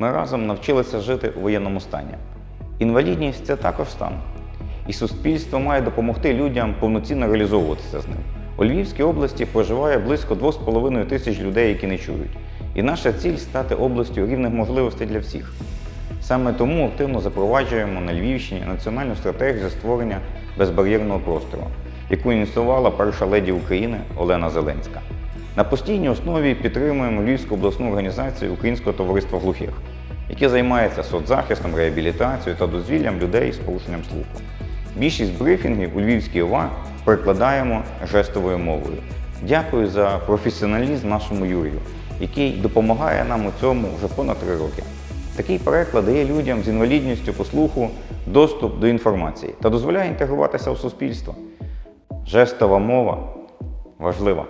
Ми разом навчилися жити у воєнному стані. Інвалідність це також стан. І суспільство має допомогти людям повноцінно реалізовуватися з ним. У Львівській області проживає близько 2,5 тисяч людей, які не чують. І наша ціль стати областю рівних можливостей для всіх. Саме тому активно запроваджуємо на Львівщині національну стратегію за створення безбар'єрного простору, яку ініціювала перша леді України Олена Зеленська. На постійній основі підтримуємо Львівську обласну організацію Українського товариства глухих, яке займається соцзахистом, реабілітацією та дозвіллям людей з порушенням слуху. Більшість брифінгів у Львівській ОВА перекладаємо жестовою мовою. Дякую за професіоналізм нашому Юрію, який допомагає нам у цьому вже понад три роки. Такий переклад дає людям з інвалідністю по слуху доступ до інформації та дозволяє інтегруватися у суспільство. Жестова мова важлива.